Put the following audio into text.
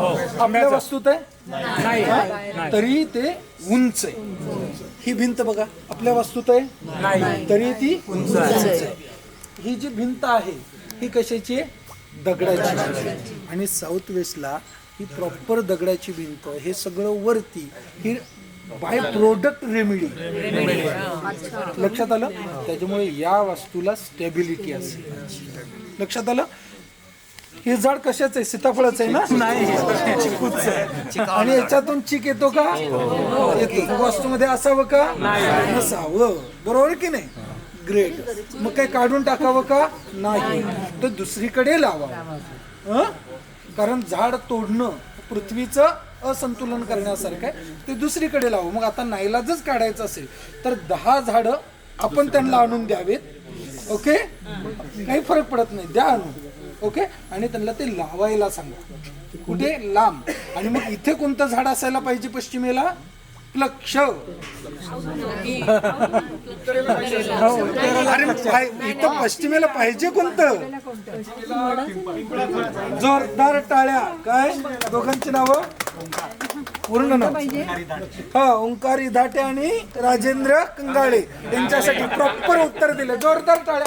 आपल्या वस्तूत आहे नाही. तरी ते उंच आहे. ही भिंत बघा. आपल्या वस्तूत आहे नाही. तरी ती उंच आहे. ही जी भिंत आहे ही कशाची आहे? दगडाची. आणि साऊथ वेस्टला ही प्रॉपर दगडाची भिंत हे सगळं वरती ही बाय प्रोडक्ट रेमेडी लक्षात आलं? त्याच्यामुळे या वास्तूला स्टेबिलिटी असेल. लक्षात आलं? हे झाड कशाच आहे? सीताफळाचं आहे ना? नाही. चिकूचं आहे. आणि याच्यातून चीक येतो का? येतो. वास्तूमध्ये असावं का? नसावं. बरोबर की नाही? ग्रेट मग काही काढून टाकावं का? नाही. तर दुसरीकडे लावा? कारण झाड तोडणं पृथ्वीचं असंतुलन करण्यासारखं आहे. ते दुसरीकडे लावू मग आता नाईलाजच काढायचं असेल तर दहा झाडं आपण त्यांना आणून द्यावेत. ओके? काही फरक पडत नाही. द्या आणून. ओके? आणि त्यांना ते लावायला सांगा. कुठे? लांब. आणि मग इथे कोणतं झाड असायला पाहिजे पश्चिमेला? प्लक्ष. अरे इथं पश्चिमेला पाहिजे कोणतं? जोरदार टाळ्या. काय? दोघांची नावं? पूर्ण नाव. हा ओंकारी धाटे आणि राजेंद्र कंगाळे. यांच्यासाठी प्रॉपर उत्तर दिलं. जोरदार टाळ्या.